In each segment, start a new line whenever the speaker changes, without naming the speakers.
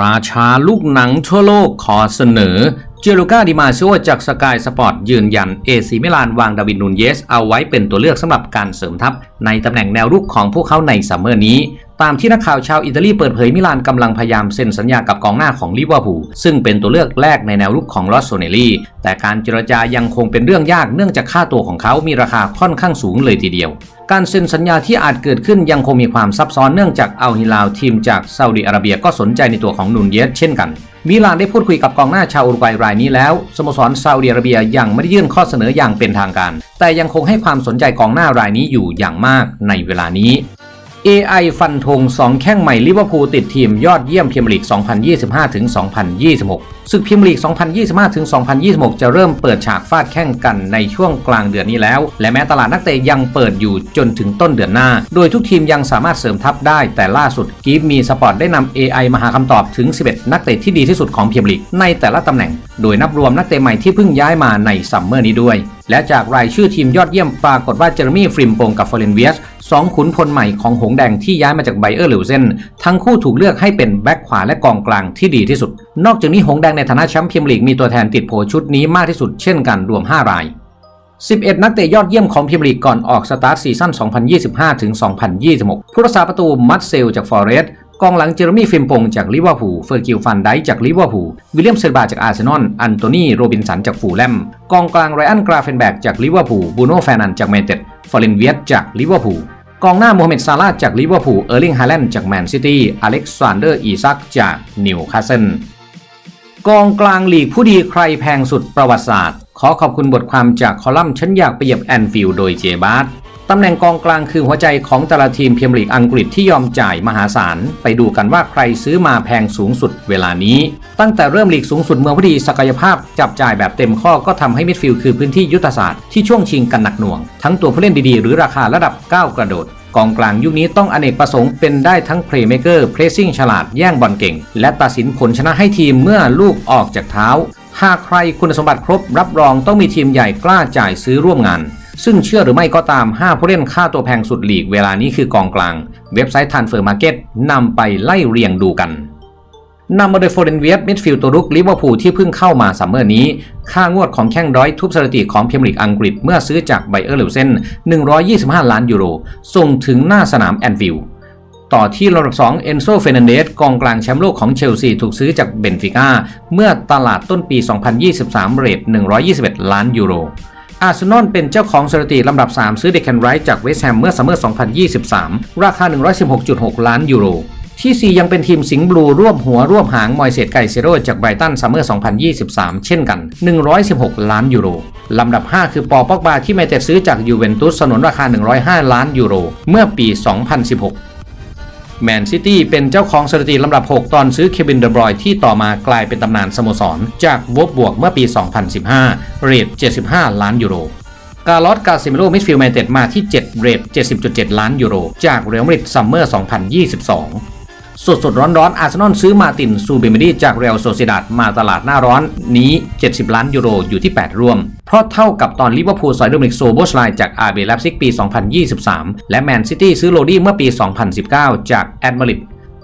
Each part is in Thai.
ราชาลูกหนังทั่วโลกขอเสนอ เจลูกาดิมาซิโอจากสกายสปอร์ตยืนยันเอซีมิลานวางดาวินนูนเยส เอาไว้เป็นตัวเลือกสำหรับการเสริมทัพในตำแหน่งแนวรุกของพวกเขาในซัมเมอร์นี้ ตามที่นักข่าวชาวอิตาลีเปิดเผยมิลานกำลังพยายามเซ็นสัญญากับกองหน้าของลิเวอร์พูลซึ่งเป็นตัวเลือกแรกในแนวรุกของลอสโซเนลีแต่การเจรจายังคงเป็นเรื่องยากเนื่องจากค่าตัวของเขามีราคาค่อนข้างสูงเลยทีเดียว การเซ็นสัญญาที่อาจเกิดขึ้นยังคงมีความซับซ้อนเนื่องจากอัลฮิลาลทีมจากซาอุดิอาระเบียก็สนใจในตัวของนูนเยสเช่นกันมิลานได้พูดคุยกับกองหน้าชาวอุรุกวัยรายนี้แล้วสโมสรซาอุดิอาระเบียยังไม่ได้ยื่นข้อเสนออย่างเป็นทางการ แต่ยังคงให้ความสนใจกองหน้ารายนี้อยู่อย่างมากในเวลานี้ AI ฟันธง2 แข้งใหม่ลิเวอร์พูลติดทีมยอดเยี่ยมพรีเมียร์ลีก 2025ถึง2026 ศึกพรีเมียร์ลีก 2025ถึง2026 จะเริ่มเปิดฉากฟาดแข่งกันในช่วงกลางเดือนนี้แล้ว และแม้ตลาดนักเตะยังเปิดอยู่จนถึงต้นเดือนหน้า โดยทุกทีมยังสามารถเสริมทัพได้ แต่ล่าสุดกีฟมีสปอร์ตได้นำ AI มาหาคำตอบถึง 11 นักเตะที่ดีที่สุดของพรีเมียร์ลีกในแต่ละตำแหน่ง โดยนับรวมนักเตะใหม่ที่เพิ่งย้ายมาในซัมเมอร์นี้ด้วยและจากรายชื่อทีมยอดเยี่ยมปรากฏว่าเจอร์มี่ฟริมโปงกับฟอร์เรนเวียส สองขุนพลใหม่ของหงแดงที่ย้ายมาจากไบเออร์ลิวเซนทั้งคู่ถูกเลือกให้เป็นแบ็คขวาและกองกลางที่ดีที่สุด นอกจากนี้หงแดงในฐานะแชมป์พรีเมียร์ลีกมีตัวแทนติดโผชุดนี้มากที่สุดเช่นกันรวม 5 ราย 11 นักเตะยอดเยี่ยมของพรีเมียร์ลีกก่อนออกสตาร์ทซีซั่น 2025 ถึง 2026 ผู้รักษาประตูมัตเซลจากฟอร์เรสต์กองหลังเจอร์มี่ฟิมปงจากลิเวอร์พูล เฟอร์กิลฟันไดจากลิเวอร์พูล วิลเลียมเซลบาจากอาร์เซนอล อันโตนีโรบินสันจากฟูลแลม กองกลางไรอันกราเฟนแบกจากลิเวอร์พูล บูโน่แฟนันจากแมนเต็ดฟอร์เรนเวียสจากลิเวอร์พูล กองหน้าโมฮัมเหม็ดซาลาจากลิเวอร์พูล เออร์ลิงฮาแลนด์จากแมนซิตี้ อเล็กซานเดอร์อีซักจากนิวคาสเซิล กองกลางหลีกผู้ดีใครแพงสุดประวัติศาสตร์ ขอขอบคุณบทความจากคอลัมน์ฉันอยากไปเหยียบแอนฟิลด์โดยเจบาร์ ตำแหน่งกองกลางคือหัวใจของแต่ละทีมเมียร์ลีกอังกฤษที่ยอมจ่ายมหาศาล ไปดูกันว่าใครซื้อมาแพงสูงสุดเวลานี้ ตั้งแต่เริ่มลีกสูงสุดเมืองพอดีศักยภาพจับจ่ายแบบเต็มข้อก็ทำให้มิดฟิลด์คือพื้นที่ยุทธศาสตร์ที่ช่วงชิงกันหนักหน่วง ทั้งตัวผู้เล่นดีๆ หรือราคาระดับก้าวกระโดดกองกลางยุคนี้ต้องอเนกประสงค์เป็นได้ทั้งเพลย์เมเกอร์เพรสซิ่งฉลาดแย่งบอลเก่ง และตัดสินผลชนะให้ทีมเมื่อลูกออกจากเท้า หากใครคุณสมบัติครบรับรองต้องมีทีมใหญ่กล้าจ่ายซื้อร่วมงาน ซึ่งเชื่อหรือไม่ก็ตาม 5 ผู้เล่นค่าตัวแพงสุดหลีกเวลานี้คือกองกลาง เว็บไซต์ Transfer Market นำไปไล่เรียงดูกันนำมาโดยโฟเรนเวียสมิดฟิลด์ตัวรุกลิเวอร์พูลที่เพิ่งเข้ามาซัมเมอร์นี้ ค่างวดของแข้งร้อยทุบสถิติของพรีเมียร์ลีกอังกฤษเมื่อซื้อจากไบเออร์เลวเซน125 ล้านยูโร ส่งถึงหน้าสนามแอนฟิลด์ต่อที่ลำดับ2เอนโซเฟนันเดสกองกลางแชมป์โลกของเชลซีถูกซื้อจากเบนฟิก้าเมื่อตลาดต้นปี 2023 เรท121 ล้านยูโร อาร์เซนอลเป็นเจ้าของสถิติลำดับ 3 ซื้อเดคันไรท์จากเวสต์แฮมเมื่อซัมเมอร์ 2023 ราคา 116.6 ล้านยูโร ที่ 4 ยังเป็นทีมสิงห์บลูร่วมหัวร่วมหางมอยเซตไกเซโรจากไบรตันซัมเมอร์ 2023 เช่นกัน 116 ล้านยูโร ลำดับ 5 คือปอปอกบาที่แมเต็ดซื้อจากยูเวนตุสสนนราคา 105 ล้านยูโร เมื่อปี 2016 แมนซิตี้เป็นเจ้าของสถิติลำดับ 6 ตอนซื้อเควินเดบรอยที่ต่อมากลายเป็นตำนานสโมสร จากวบบวกเมื่อปี 2015 เรท 75 ล้านยูโรกาลอสกาซิเมโรมิดฟิลด์แมนเต็ดมาที่ 7 เรท 70.7 ล้านยูโร จากเรอัลมาดริดซัมเมอร์ 2022 สดสดร้อนร้อนอาร์เซนอลซื้อมาตินซูเบเมดี้จากเรอัลโซเซดัดมาตลาดหน้าร้อนนี้ 70 ล้านยูโรอยู่ที่ 8 ร่วม เพราะเท่ากับตอนลิเวอร์พูลสอยโดมิกโซโบชไลจากอาร์เบลซิกปี 2023 และแมนซิตี้ซื้อโรดี้เมื่อปี 2019 จากแอดมาริด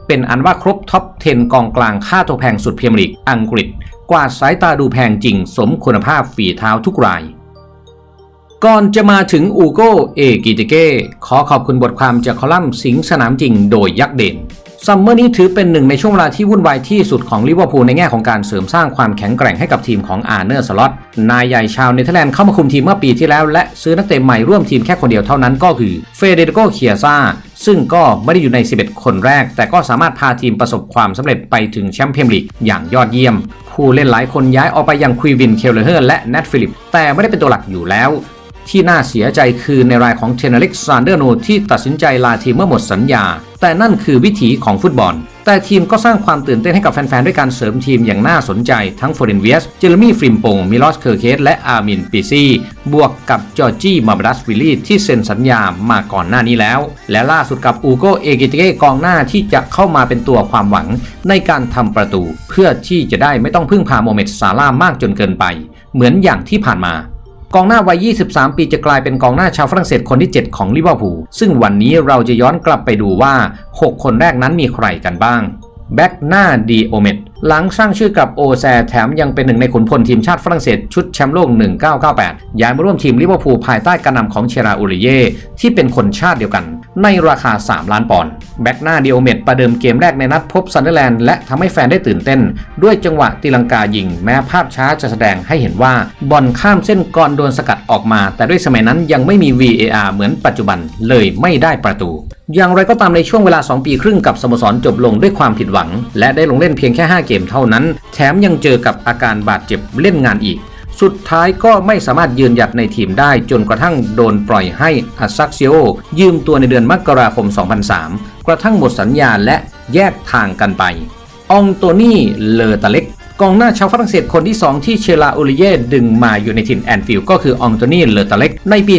เป็นอันว่าครบท็อป 10 กองกลางค่าตัวแพงสุดเมียร์ลีกอังกฤษ กว่าสายตาดูแพงจริง สมคุณภาพฝีเท้าทุกรายก่อนจะมาถึงอูโกเอกิติเก้ขอขอบคุณบทความจากคอลัมน์สิงสนามจริงโดยยักษ์เด่น ซัมเมอร์นี้ถือเป็นหนึ่งในช่วงเวลาที่วุ่นวายที่สุดของลิเวอร์พูลในแง่ของการเสริมสร้างความแข็งแกร่งให้กับทีมของอาร์เนอร์สล็อตนายใหญ่ชาวเนเธอร์แลนด์เข้ามาคุมทีมเมื่อปีที่แล้วและซื้อนักเตะใหม่ร่วมทีมแค่คนเดียวเท่านั้นก็คือเฟเดริโกเคียซาซึ่งก็ไม่ได้อยู่ใน 11 คนแรก แต่ก็สามารถพาทีมประสบความสำเร็จไปถึงแชมป์เปี้ยนลีกอย่างยอดเยี่ยม ผู้เล่นหลายคนย้ายออกไปยังควีวินเคลเลอร์และแนทฟิลิป แต่ไม่ได้เป็นตัวหลักอยู่แล้วที่น่าเสียใจคือในรายของเทนเล็กซานเดอร์โนที่ตัดสินใจลาทีมเมื่อหมดสัญญา แต่นั่นคือวิถีของฟุตบอล แต่ทีมก็สร้างความตื่นเต้นให้กับแฟน ๆ ด้วยการเสริมทีมอย่างน่าสนใจทั้งฟอร์เรนเวียส เจอร์มี่ฟริมปง มิลอส เคอร์เคส และอาร์มินปิซีบวกกับจอร์จี้ มาบรัสวิลลี่ ที่เซ็นสัญญามาก่อนหน้านี้แล้ว และล่าสุดกับอูโกเอกิเตเกกองหน้าที่จะเข้ามาเป็นตัวความหวังในการทำประตู เพื่อที่จะได้ไม่ต้องพึ่งพาโมเมดซาร่ามากจนเกินไป เหมือนอย่างที่ผ่านมา กองหน้าวัย 23 ปีจะกลายเป็นกองหน้าชาวฝรั่งเศสคนที่ 7 ของลิเวอร์พูลซึ่งวันนี้เราจะย้อนกลับไปดูว่า 6 คนแรกนั้นมีใครกันบ้างแบ็กหน้าดีโอเมดหลังสร้างชื่อกับโอแซแถมยังเป็นหนึ่งในขุนพลทีมชาติฝรั่งเศสชุดแชมป์โลก 1998 ย้ายมาร่วมทีมลิเวอร์พูลภายใต้การนำของเชราอูริเย่ที่เป็นคนชาติเดียวกัน ในราคา 3 ล้านปอนด์แบ็กหน้าดีโอเมดประเดิมเกมแรกในนัดพบซันเดอร์แลนด์และทำให้แฟนได้ตื่นเต้น ด้วยจังหวะตีลังกายิง แม้ภาพช้าจะแสดงให้เห็นว่าบอลข้ามเส้นก่อนโดนสกัดออกมา แต่ด้วยสมัยนั้นยังไม่มี VAR เหมือนปัจจุบันเลยไม่ได้ประตู อย่างไรก็ตามในช่วงเวลา 2 ปีครึ่งกับสโมสรจบลงด้วยความผิดหวัง และได้ลงเล่นเพียงแค่ 5 เกมเท่านั้น แถมยังเจอกับอาการบาดเจ็บเล่นงานอีก สุดท้ายก็ไม่สามารถยืนหยัดในทีมได้จนกระทั่งโดนปล่อยให้อาซักซิโอยืมตัวในเดือนมกราคม 2003 กระทั่งหมดสัญญาและแยกทางกันไป องโตนี่เลอตาเล็กกองหน้าชาวฝรั่งเศสคนที่ 2 ที่เชลาโอลิเย่ดึงมาอยู่ในถิ่นแอนฟิลด์ก็คือองโตนี่เลอตาเล็กในปี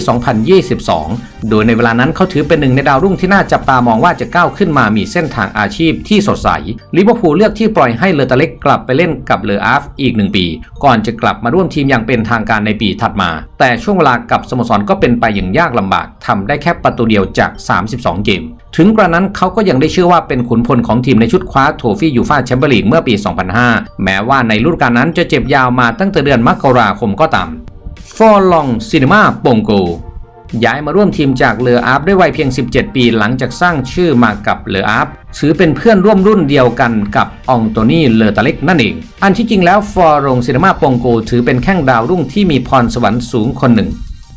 2022 โดยในเวลานั้นเขาถือเป็นหนึ่งในดาวรุ่งที่น่าจับตามองว่าจะก้าวขึ้นมามีเส้นทางอาชีพที่สดใสลิเวอร์พูลเลือกที่ปล่อยให้เลอตาเล็กกลับไปเล่นกับเลออาฟอีกหนึ่งปี ก่อนจะกลับมาร่วมทีมอย่างเป็นทางการในปีถัดมา แต่ช่วงเวลากับสโมสรก็เป็นไปอย่างยากลำบากทำได้แค่ประตูเดียวจาก 32 เกม ถึงกระนั้นเขาก็ยังได้เชื่อว่าเป็นขุนพลของทีมในชุดคว้าโทฟี่ยูฟาแชมเปี้ยนลีกเมื่อปี 2005 แม้ว่าในฤดูกาลนั้นจะเจ็บยาวมาตั้งแต่เดือนมกราคมก็ตามฟอร์ล ย้ายมาร่วมทีมจากเลออาร์ฟด้วยวัยเพียง 17 ปีหลังจากสร้างชื่อมากับเลออาร์ฟถือเป็นเพื่อนร่วมรุ่นเดียวกันกับองโตนี่เลอตาเล็กนั่นเอง อันที่จริงแล้วฟอร์ลองซินมาโปงโก ถือเป็นแข้งดาวรุ่งที่มีพรสวรรค์สูงคนหนึ่ง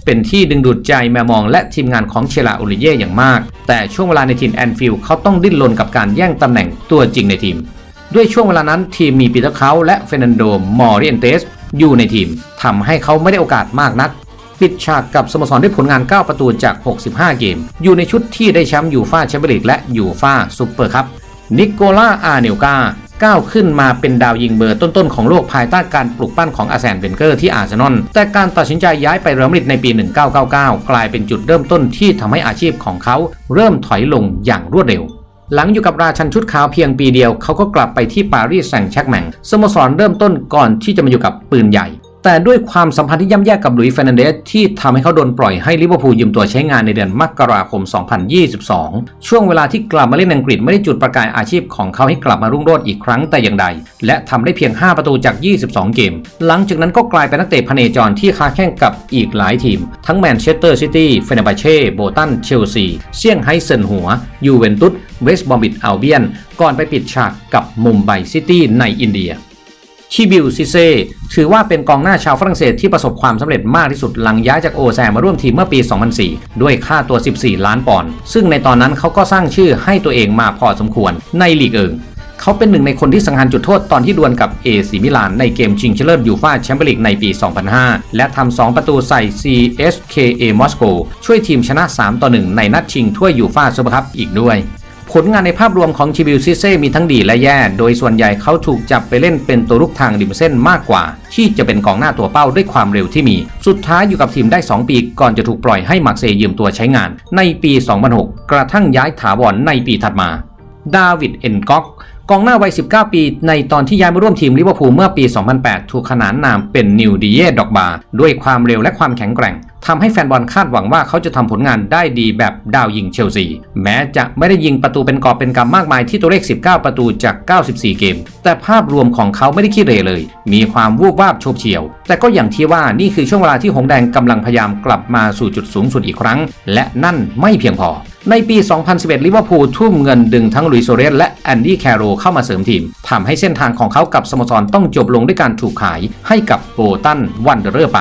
เป็นที่ดึงดูดใจแมมองและทีมงานของเชลาโอลิเย่อย่างมาก แต่ช่วงเวลาในทีมแอนฟิลด์เขาต้องดิ้นรนกับการแย่งตำแหน่งตัวจริงในทีม ด้วยช่วงเวลานั้นทีมมีปีเตอร์เขาและเฟรนันโดมอริเอนเตสอยู่ในทีมทำให้เขาไม่ได้โอกาสมากนัก ปิดฉากกับสโมสรด้วยผลงาน 9 ประตูจาก 65 เกม อยู่ในชุดที่ได้แชมป์ยูฟาแชมเปี้ยนลีกและยูฟาซูเปอร์คัพนิโคล่าอาเนลกาก้าวขึ้นมาเป็นดาวยิงเบอร์ต้นๆ ของโลกภายใต้การปลุกปั้นของอาร์เซนเวนเกอร์ที่อาร์เซนอล แต่การตัดสินใจย้ายไปเรอัลมาดริดในปี 1999 กลายเป็นจุดเริ่มต้นที่ทำให้อาชีพของเขาเริ่มถอยลงอย่างรวดเร็ว หลังอยู่กับราชันชุดขาวเพียงปีเดียว เขาก็กลับไปที่ปารีสแซงต์แชร์กแมงสโมสรเริ่มต้นก่อนที่จะมาอยู่กับปืนใหญ่ แต่ด้วยความสัมพันธ์ที่ย่ำแย่กับหลุยส์เฟรนันเดสที่ทำให้เขาโดนปล่อยให้ลิเวอร์พูลยืมตัวใช้งานในเดือนมกราคม 2022 ช่วงเวลาที่กลับมาเล่นอังกฤษไม่ได้จุดประกายอาชีพของเขาให้กลับมารุ่งโรจน์อีกครั้งแต่อย่างใด และทำได้เพียง 5 ประตูจาก 22 เกม หลังจากนั้นก็กลายเป็นนักเตะพเนจรที่ค้าแข่งกับอีกหลายทีม ทั้งแมนเชสเตอร์ซิตี้เฟเนบาเช่โบตันเชลซีเซี่ยงไฮ้เซินหัวยูเวนตุสเวสต์บอมบิดอัลเบียนก่อนไปปิดฉากกับมุมไบซิตี้ในอินเดีย ชิบิลซิเซถือว่าเป็นกองหน้าชาวฝรั่งเศสที่ประสบความสำเร็จมากที่สุดหลังย้ายจากโอแซมาร่วมทีมเมื่อปี 2004 ด้วยค่าตัว 14 ล้านปอนด์ซึ่งในตอนนั้นเขาก็สร้างชื่อให้ตัวเองมาพอสมควรในลีกเอิงเขาเป็นหนึ่งในคนที่สังหารจุดโทษตอนที่ดวลกับเอซีมิลานในเกมชิงชนะเลิศยูฟาแชมเปี้ยนลีกในปี 2005 และทำ 2 ประตูใส่ CSKA มอสโกช่วยทีมชนะ 3 ต่อ 1 ในนัดชิงถ้วยยูฟาซูเปอร์คัพอีกด้วย ผลงานในภาพรวมของชิบิลซิเซ่มีทั้งดีและแย่ โดยส่วนใหญ่เขาถูกจับไปเล่นเป็นตัวลุกทางริมเส้นมากกว่า ที่จะเป็นกองหน้าตัวเป้าด้วยความเร็วที่มี สุดท้ายอยู่กับทีมได้ 2 ปีก่อนจะถูกปล่อยให้มาร์เซยืมตัวใช้งาน ในปี 2006 กระทั่งย้ายถาวรในปีถัดมา ดาวิดเอ็นก๊อกกองหน้าวัย 19 ปี ในตอนที่ย้ายมาร่วมทีมลิเวอร์พูลเมื่อปี 2008 ถูกขนานนามเป็นนิวดีเย่ดอกบาด้วยความเร็วและความแข็งแกร่ง ทำให้แฟนบอลคาดหวังว่าเขาจะทำผลงานได้ดีแบบดาวยิงเชลซี แม้จะไม่ได้ยิงประตูเป็นกอบเป็นกำมากมายที่ตัวเลข 19 ประตูจาก 94 เกม แต่ภาพรวมของเขาไม่ได้ขี้เหร่เลย มีความวูบวาบโฉบเฉี่ยว แต่ก็อย่างที่ว่านี่คือช่วงเวลาที่หงแดงกำลังพยายามกลับมาสู่จุดสูงสุดอีกครั้ง และนั่นไม่เพียงพอในปี 2011 ลิเวอร์พูลทุ่มเงินดึงทั้งลุยโซเรสและแอนดี้แคโรเข้ามาเสริมทีมทำให้เส้นทางของเขากับสโมสรต้องจบลงด้วยการถูกขายให้กับโบตันวันเดอร์ไป